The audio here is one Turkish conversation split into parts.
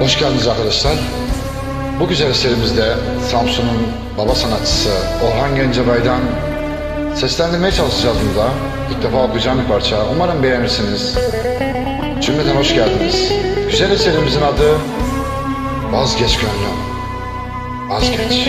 Hoş geldiniz arkadaşlar. Bu güzel eserimizde Samsun'un baba sanatçısı Orhan Gencebay'dan seslendirmeye çalışacağız burada. İlk defa okuyacağım bir parça. Umarım beğenirsiniz. Cümleten hoş geldiniz. Güzel eserimizin adı Vazgeç Gönlüm. Vazgeç. Vazgeç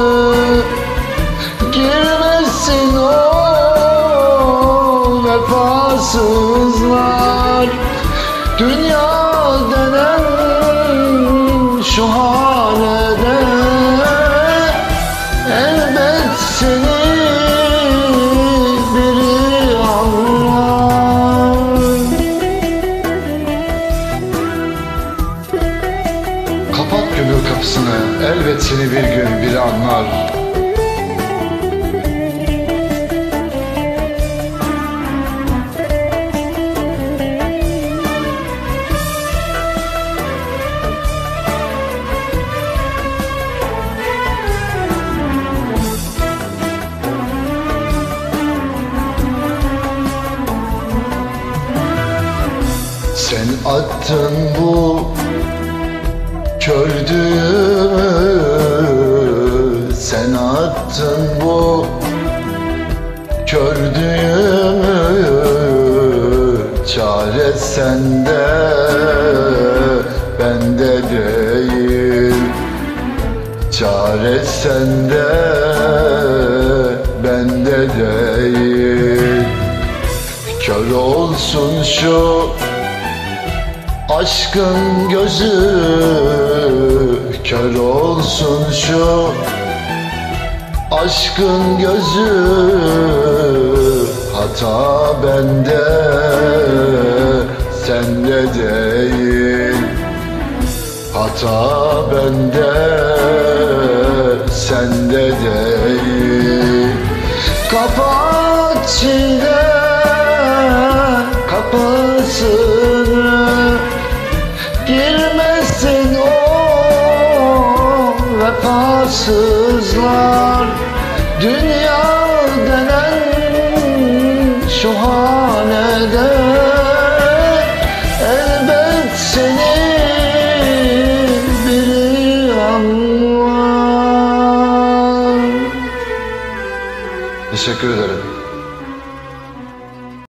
vefasızlar Dünya denen şu hanede Elbet seni biri anlar. Kapat gönül kapısını elbet seni bir gün biri anlar attın bu kördüğümü Sen attın bu kördüğümü Çare sende bende değil. Çare sende bende değil. Kör olsun şu Aşkın gözü kör olsun şu. Aşkın gözü hata bende sende değil. Hata bende sende değil. Kapat çile vefasızlar Dünya denen şu hanede Elbet seni biri anlar Teşekkür ederim.